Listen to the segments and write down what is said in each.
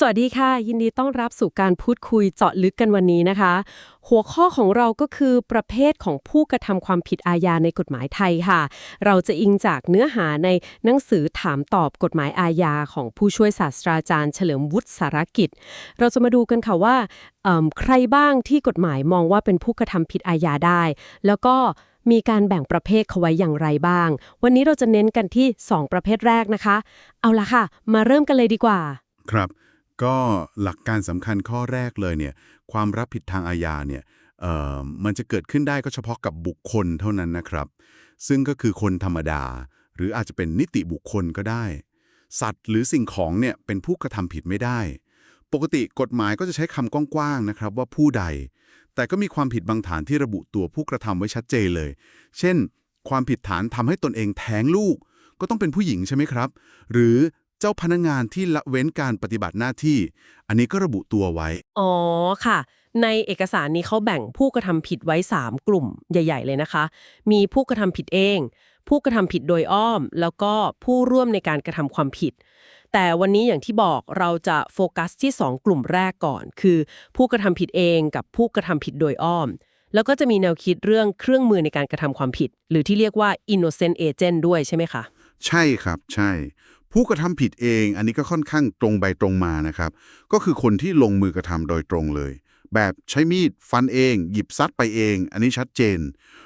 สวัสดีค่ะ ยินดีต้อนรับสู่การพูดคุยเจาะลึกกันวันนี้นะคะ หัวข้อของเราก็คือประเภทของผู้กระทำความผิดอาญาในกฎหมายไทยค่ะ เราจะอิงจากเนื้อหาในหนังสือถามตอบกฎหมายอาญาของผู้ช่วยศาสตราจารย์เฉลิมวุฒิสารกิจ เราจะมาดูกันค่ะว่าใครบ้างที่กฎหมายมองว่าเป็นผู้กระทำผิดอาญาได้ แล้วก็มีการแบ่งประเภทเขาไว้อย่างไรบ้าง วันนี้เราจะเน้นกันที่สองประเภทแรกนะคะ เอาละค่ะ มาเริ่มกันเลยดีกว่า ครับ ก็หลักการสำคัญข้อแรกเลยเนี่ยความรับผิดทางอาญาเนี่ยเอ่อมันจะเกิดขึ้นได้ก็เฉพาะกับบุคคลเท่านั้นนะครับ ซึ่งก็คือคนธรรมดา หรืออาจจะเป็นนิติบุคคลก็ได้ สัตว์หรือสิ่งของเนี่ยเป็นผู้กระทำผิดไม่ได้ ปกติกฎหมายก็จะใช้คำกว้างๆนะครับว่าผู้ใด แต่ก็มีความผิดบางฐานที่ระบุตัวผู้กระทำไว้ชัดเจนเลย เช่น ความผิดฐานทำให้ตนเองแท้งลูก ก็ต้องเป็นผู้หญิงใช่ไหมครับ หรือ จ้าพนักงานที่ละเว้นการปฏิบัติหน้าที่ อันนี้ก็ระบุตัวไว้ อ๋อค่ะ ในเอกสารนี้เขาแบ่งผู้กระทำผิดไว้ 3 กลุ่มใหญ่ ๆ เลยนะคะ มีผู้กระทำผิดเอง ผู้กระทำผิดโดยอ้อม แล้วก็ผู้ร่วมในการกระทำความผิด แต่วันนี้อย่างที่บอกเราจะโฟกัสที่ 2 กลุ่มแรกก่อน คือ ผู้กระทำผิดเองกับผู้กระทำผิดโดยอ้อมแล้วก็จะมีแนวคิดเรื่องเครื่องมือในการกระทำความผิด หรือที่เรียกว่า innocent agent ด้วยใช่ไหมคะ ใช่ครับใช่ ผู้กระทำผิดเอง อันนี้ก็ค่อนข้างตรงไปตรงมานะครับ ก็คือคนที่ลงมือกระทำโดยตรงเลย แบบใช้มีดฟันเอง หยิบซัดไปเอง อันนี้ชัดเจน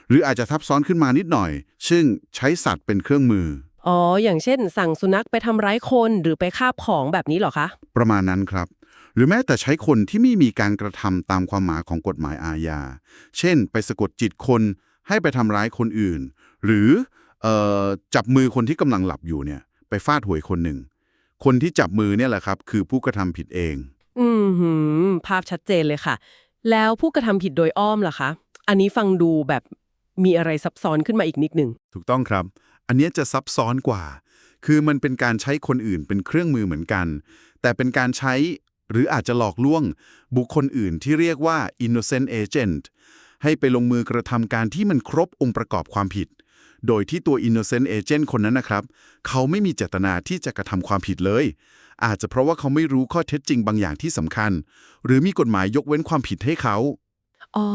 หรืออาจจะทับซ้อนขึ้นมานิดหน่อย ซึ่งใช้สัตว์เป็นเครื่องมือ อ๋อ อย่างเช่น สั่งสุนัขไปทำร้ายคนหรือไปคาบของแบบนี้เหรอคะ ประมาณนั้นครับ หรือแม้แต่ใช้คนที่ไม่มีการกระทำตามความหมายของกฎหมายอาญา เช่น ไปสะกดจิตคนให้ไปทำร้ายคนอื่น หรือเอ่อจับมือคนที่กำลังหลับอยู่เนี่ย ไปฟาดหวยคนหนึ่ง คนที่จับมือเนี่ยแหละครับ คือผู้กระทำผิดเอง อืมหืมภาพชัดเจนเลยค่ะ แล้วผู้กระทำผิดโดยอ้อมล่ะคะ อันนี้ฟังดูแบบมีอะไรซับซ้อนขึ้นมาอีกนิดหนึ่งถูกต้องครับ อันเนี้ยจะซับซ้อนกว่า คือมันเป็นการใช้คนอื่นเป็นเครื่องมือเหมือนกัน แต่เป็นการใช้หรืออาจจะหลอกลวง บุคคลอื่นที่เรียกว่า innocent agent ให้ไปลงมือกระทำการที่มันครบองค์ประกอบความผิด โดยที่ตัว innocent agent คนนั้นนะครับ เขาไม่มีเจตนาที่จะกระทำความผิดเลย อาจจะเพราะว่าเขาไม่รู้ข้อเท็จจริงบางอย่างที่สำคัญ หรือมีกฎหมายยกเว้นความผิดให้เขา อ๋อ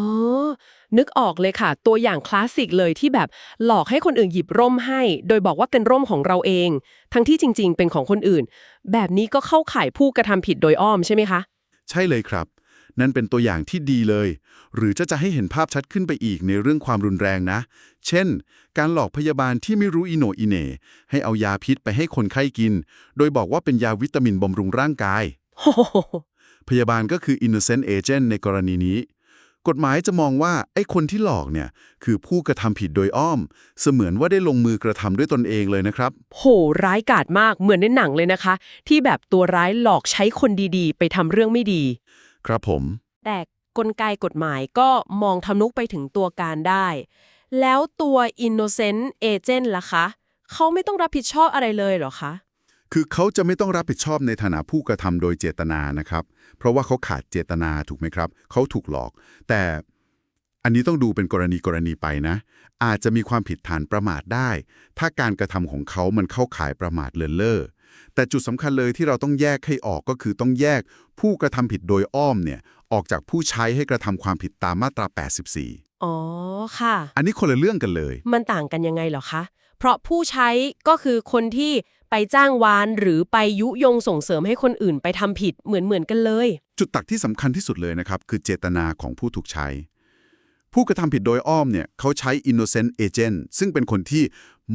นึกออกเลยค่ะ ตัวอย่างคลาสสิกเลยที่แบบหลอกให้คนอื่นหยิบร่มให้ โดยบอกว่าเป็นร่มของเราเอง ทั้งที่จริง ๆ เป็นของคนอื่น แบบนี้ก็เข้าข่ายผู้กระทำผิดโดยอ้อมใช่ไหมคะ ใช่เลยครับ นั่นเป็นตัวอย่างที่ดีเลย หรือจะจะให้เห็นภาพชัดขึ้นไปอีกในเรื่องความรุนแรงนะ เช่น การหลอกพยาบาลที่ไม่รู้อิโหนอิเหน่ให้เอายาพิษไปให้คนไข้กิน โดยบอกว่าเป็นยาวิตามินบำรุงร่างกายโอ้โหพยาบาลก็คือ innocent agent ในกรณีนี้ กฎหมายจะมองว่าไอ้คนที่หลอกเนี่ยคือผู้กระทำผิดโดยอ้อม เสมือนว่าได้ลงมือกระทำด้วยตนเองเลยนะครับ โห ร้ายกาจมากเหมือนในหนังเลยนะคะ ที่แบบตัวร้ายหลอกใช้คนดีๆ ไปทำเรื่องไม่ดี ครับผม แต่กลไกกฎหมายก็มองทะลุไปถึงตัวการได้ แล้วตัว innocent agent ล่ะคะ เขาไม่ต้องรับผิดชอบอะไรเลยเหรอคะ คือเขาจะไม่ต้องรับผิดชอบในฐานะผู้กระทำโดยเจตนานะครับ เพราะว่าเขาขาดเจตนาถูกไหมครับ เขาถูกหลอก แต่อันนี้ต้องดูเป็นกรณีกรณีไปนะ อาจจะมีความผิดฐานประมาทได้ ถ้าการกระทำของเขามันเข้าข่ายประมาทเลินเล่อ แต่จุดสำคัญเลยที่เราต้องแยกให้ออกก็คือต้องแยกผู้กระทำผิดโดยอ้อมเนี่ยออกจากผู้ใช้ให้กระทำความผิดตามมาตรา 84 อ๋อ ค่ะ อันนี้คนละเรื่องกันเลย มันต่างกันยังไงเหรอคะ เพราะผู้ใช้ก็คือคนที่ไปจ้างวานหรือไปยุยงส่งเสริมให้คนอื่นไปทำผิดเหมือนเหมือนๆกันเลย จุดตัดที่สำคัญที่สุดเลยนะครับ คือเจตนาของผู้ถูกใช้ ผู้กระทำผิดโดยอ้อมเนี่ยเขาใช้ innocent agent ซึ่งเป็นคนที่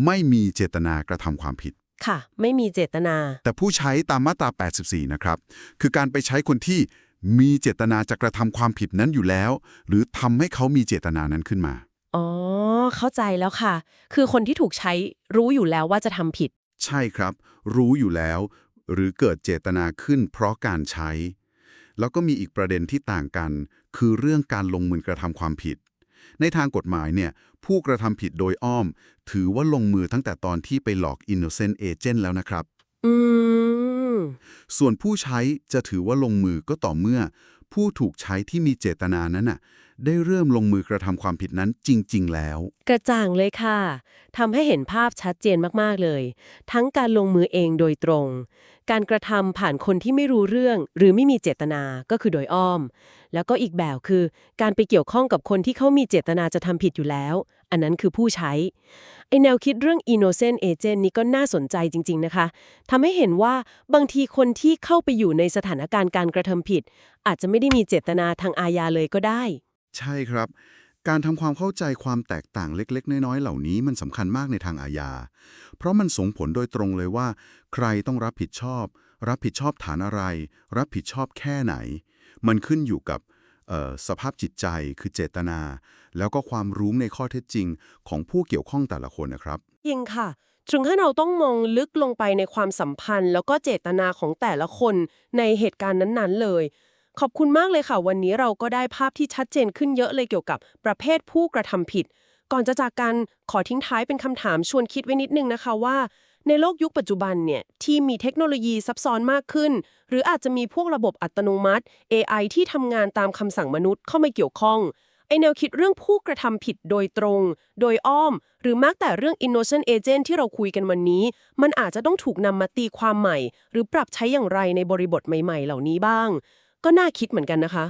ไม่มีเจตนากระทำความผิด ค่ะ ไม่มีเจตนา แต่ผู้ใช้ตามมาตรา 84 นะครับ คือการไปใช้คนที่มีเจตนาจะกระทำความผิดนั้นอยู่แล้ว หรือทำให้เขามีเจตนานั้นขึ้นมา อ๋อ เข้าใจแล้วค่ะ คือคนที่ถูกใช้รู้อยู่แล้วว่าจะทำผิด ใช่ครับ รู้อยู่แล้ว หรือเกิดเจตนาขึ้นเพราะการใช้ แล้วก็มีอีกประเด็นที่ต่างกัน คือเรื่องการลงมือกระทำความผิด ในทางกฎหมายเนี่ยผู้กระทำผิดโดยอ้อม ถือว่าลงมือตั้งแต่ตอนที่ไปหลอก innocent agent แล้วนะครับ อืม ส่วนผู้ใช้จะถือว่าลงมือก็ต่อเมื่อ ผู้ถูกใช้ที่มีเจตนานั้นน่ะ ได้เริ่มลงมือกระทำความผิดนั้นจริง ๆ แล้ว กระจ่างเลยค่ะทำให้เห็นภาพชัดเจนมาก ๆ เลย ทั้งการลงมือเองโดยตรง การกระทำผ่านคนที่ไม่รู้เรื่อง หรือไม่มีเจตนาก็คือโดยอ้อม แล้วก็อีกแบบคือ การไปเกี่ยวข้องกับคนที่เขามีเจตนาจะทำผิดอยู่แล้ว อันนั้นคือผู้ใช้ไอแนวคิดเรื่อง innocent agent นี้ก็น่าสนใจจริง ๆ นะคะทำให้เห็นว่าบางทีคนที่เข้าไปอยู่ในสถานการณ์การกระทำผิด อาจจะไม่ได้มีเจตนาทางอาญาเลยก็ได้ ใช่ครับ การทำความเข้าใจความแตกต่างเล็ก ๆ น้อย ๆ เหล่านี้มันสำคัญมากในทางอาญา เพราะมันส่งผลโดยตรงเลยว่า ใครต้องรับผิดชอบ รับผิดชอบฐานอะไร รับผิดชอบแค่ไหน มันขึ้นอยู่กับสภาพจิตใจคือเจตนา แล้วก็ความรู้ในข้อเท็จจริงของผู้เกี่ยวข้องแต่ละคนนะครับจริงค่ะถึงขั้นเราต้องมองลึกลงไปในความสัมพันธ์ แล้วก็เจตนาของแต่ละคนในเหตุการณ์นั้นๆเลย ขอบคุณมากเลยค่ะ วันนี้เราก็ได้ภาพที่ชัดเจนขึ้นเยอะเลยเกี่ยวกับประเภทผู้กระทำผิด ก่อนจะจากกันขอทิ้งท้ายเป็นคำถามชวนคิดไว้นิดนึงนะคะว่า ในโลกยุคปัจจุบันเนี่ยที่มีเทคโนโลยีซับซ้อนมากขึ้น หรืออาจจะมีพวกระบบอัตโนมัติ AI ที่ทำงานตามคำสั่งมนุษย์เข้ามาเกี่ยวข้องไอแนวคิดเรื่องผู้กระทำผิดโดยตรง โดยอ้อม หรือแม้แต่เรื่อง innocent agent ที่เราคุยกันวันนี้ มันอาจจะต้องถูกนำมาตีความใหม่ หรือปรับใช้อย่างไรในบริบทใหม่ ๆ เหล่านี้บ้าง ก็น่าคิดเหมือนกันนะคะ